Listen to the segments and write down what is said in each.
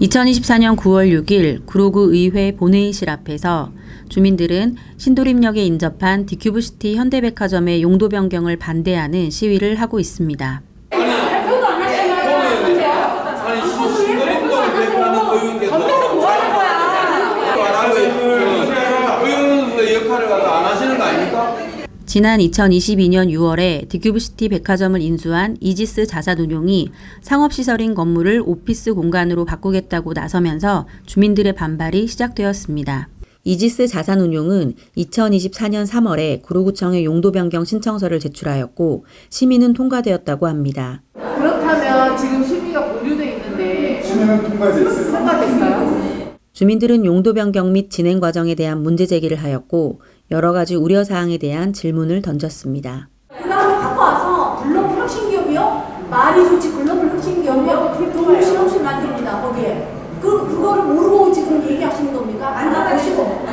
2024년 9월 6일 구로구 의회 본회의실 앞에서 주민들은 신도림역에 인접한 디큐브시티 현대백화점의 용도 변경을 반대하는 시위를 하고 있습니다. 역할을 갖다 안 하시는 거 아닙니까? 지난 2022년 6월에 디큐브시티 백화점을 인수한 이지스 자산운용이 상업시설인 건물을 오피스 공간으로 바꾸겠다고 나서면서 주민들의 반발이 시작되었습니다. 이지스 자산운용은 2024년 3월에 구로구청에 용도 변경 신청서를 제출하였고 시민은 통과되었다고 합니다. 그렇다면 지금 심의가 보류돼 있는데 심의는 통과됐어요. 통과됐어요? 주민들은 용도 변경 및 진행 과정에 대한 문제 제기를 하였고 여러 가지 우려 사항에 대한 질문을 던졌습니다. 그 다음에 갖고 와서 글로벌 혁신기업이요? 말이 좋지 글로벌 혁신기업이요? 동물 실험실 만듭니다 거기에 그, 그거를 모르고 지금 얘기하시는 겁니까? 알아보시고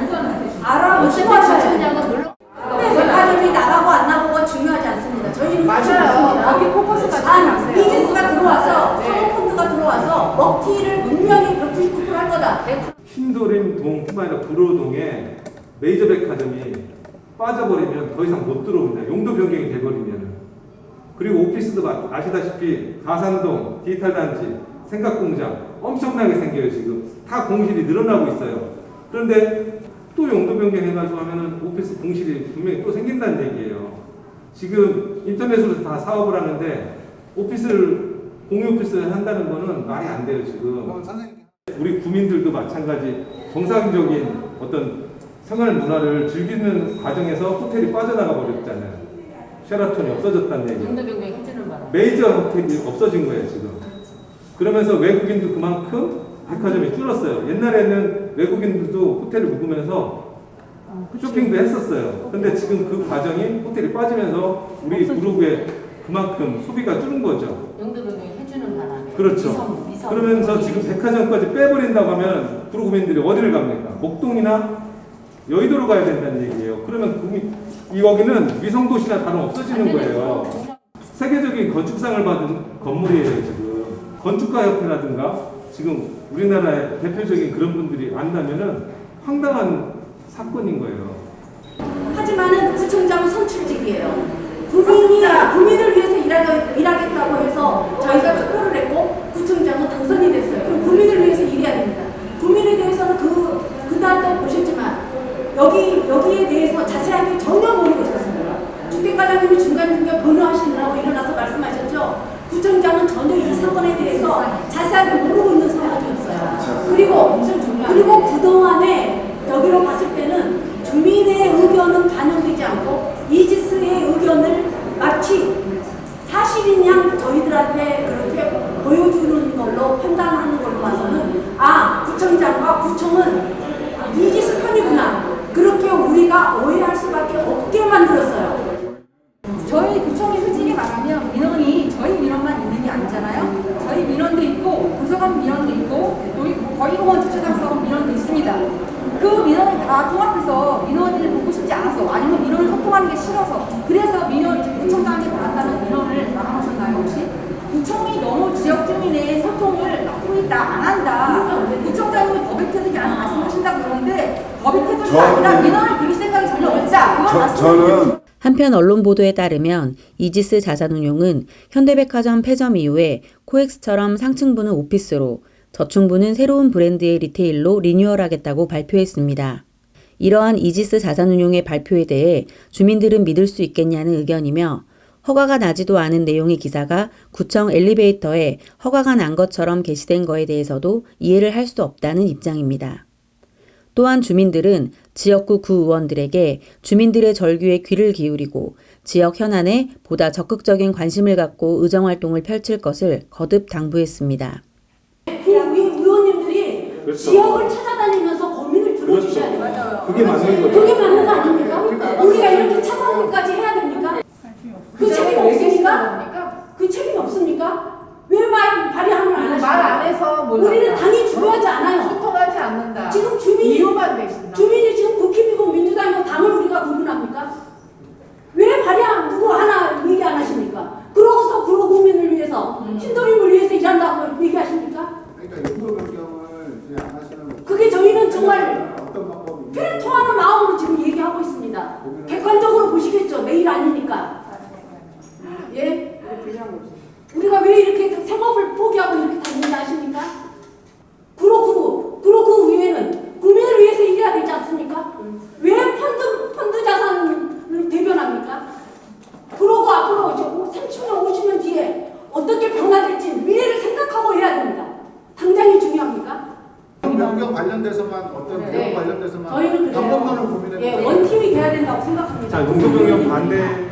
알아보시고 하셔야죠 물론 근데 백화점이 나가고 안 나가고가 중요하지 않습니다 저희는 맞아요. 거기 포커스 갖지 안 마세요. 이지스가 들어와서 네. 사모펀드가 들어와서 먹튀를 분명히 199%할 거다 신도림 동뿐만 아니라 구로동에 메이저 백화점이 빠져버리면 더 이상 못 들어옵니다. 용도 변경이 돼버리면. 그리고 오피스도 마- 아시다시피 가산동, 디지털 단지, 생각공장 엄청나게 생겨요 지금. 다 공실이 늘어나고 있어요. 그런데 또 용도 변경해가지고 하면은 오피스 공실이 분명히 또 생긴다는 얘기예요. 지금 인터넷으로 다 사업을 하는데 오피스를 공유 오피스를 한다는 거는 말이 안 돼요 지금. 우리 구민들도 마찬가지 정상적인 어떤 생활 문화를 즐기는 과정에서 호텔이 빠져나가 버렸잖아요. 쉐라톤이 없어졌다는 얘기예요. 바람. 메이저 호텔이 없어진 거예요 지금. 그러면서 외국인도 그만큼 백화점이 줄었어요. 옛날에는 외국인들도 호텔을 묵으면서 쇼핑도 했었어요. 근데 지금 그 과정이 호텔이 빠지면서 우리 그룹에 그만큼 소비가 줄은 거죠. 변경 해주는 바람에. 그렇죠. 미성, 미성. 그러면서 지금 백화점까지 빼버린다고 하면 구로구민들이 어디를 갑니까? 목동이나 여의도로 가야 된다는 얘기예요. 그러면 구민, 이 여기는 위성도시나 다름 없어지는 거예요. 세계적인 건축상을 받은 건물이에요, 지금. 건축가 협회라든가 지금 우리나라의 대표적인 그런 분들이 안다면은 황당한 사건인 거예요. 하지만은 구청장은 선출직이에요. 국민이 국민을 위해서 일하겠, 일하겠다고 해서 저희가 투표를 했고 구청장은 당선이 됐어요. 그럼 국민을 위해서 일해야 됩니다. 국민에 대해서는 그 그날도 보셨지만 여기 여기에 대해서 자세하게 전혀 모르고 있었습니다. 주택과장님이 중간 중간 변호하시느라고 일어나서 말씀하셨죠. 구청장은 전혀 이 사건에 대해서 자세하게 모르고 있는 상황이었어요. 그리고 그리고 그 동안에 여기로 봤을 때는 주민의 의견은 반영되지 않고 이지스의 의견을 마치 사실인 양 저희들한테 그렇게 보여주는 걸로 판단하는 걸로 봐서는 아 구청장과 구청은 이지스 편이구나 그렇게 우리가 오해할 수밖에 없게 만들었어요. 저희 구청이 솔직히 말하면 민원이 저희 민원만 있는 게 아니잖아요. 저희 민원도 있고 도서관 민원도 있고 여기 거의공원 주차장 사업 민원도 있습니다. 그 민원을 다 통합해서 민원을 보고 싶지 않아서 아니면 민원을 소통하는 게 싫어서 그래서 민원 구청장한테 나간다는 민원을 나가셨나요 혹시? 구청이 너무 지역 주민의 소통을 막고 있다 안 한다. 구청장님이 태도지 않아서 말씀하신다 그러는데 법의 태도가 아니라 저는- 민원 그건 저, 저는 한편 언론 보도에 따르면 이지스 자산운용은 현대백화점 폐점 이후에 코엑스처럼 상층부는 오피스로 저층부는 새로운 브랜드의 리테일로 리뉴얼하겠다고 발표했습니다. 이러한 이지스 자산운용의 발표에 대해 주민들은 믿을 수 있겠냐는 의견이며 허가가 나지도 않은 내용의 기사가 구청 엘리베이터에 허가가 난 것처럼 게시된 거에 대해서도 이해를 할 수 없다는 입장입니다. 또한 주민들은 지역구 구의원들에게 주민들의 절규에 귀를 기울이고 지역 현안에 보다 적극적인 관심을 갖고 의정활동을 펼칠 것을 거듭 당부했습니다. 그 의- 의원님들이 그렇죠. 지역을 찾아다니면서 고민을 들어주셔야 돼요. 그렇죠. 그게 맞는 거죠. 그게 맞는 거 아닙니까? 우리가 이렇게 찾아오기까지 해야 됩니까? 그 책임 없습니까? 그 책임 없습니까? 왜 말, 발의함을 안 하시죠? 말안 해서 몰라. 우리는 당이 중요하지 않아요. 소통하지 않는다. 지금 주민이 이유만 내신다. 주민이 지금 국힘이고 민주당이고 우리가 구분합니까? 왜 발의함 누구 하나 얘기 안 하십니까? 그러고서 그러 국민을 위해서 신도림을 위해서 일한다고 얘기하십니까? 그러니까 용도 변경은 정말 어떤 방법이 피를 토하는 마음으로 지금 얘기하고 있습니다. 객관적으로 보시겠죠. 내일 아니니까. 예? 우리가 왜 이렇게 생업을 포기하고 이렇게 다니는지 아십니까? 그렇고, 그렇고 위에는 국민을 위해서 일해야 되지 않습니까? 왜 펀드, 펀드 자산을 대변합니까? 그러고 앞으로 이제 30년, 50년 뒤에 어떻게 변화될지 미래를 생각하고 해야 됩니다. 당장이 중요합니까? 변경 관련돼서만 어떤 네. 내용 관련돼서만 저희는 그래요. 방법론을 고민해 예, 원팀이 돼야 된다고 생각합니다. 자, 변경 반대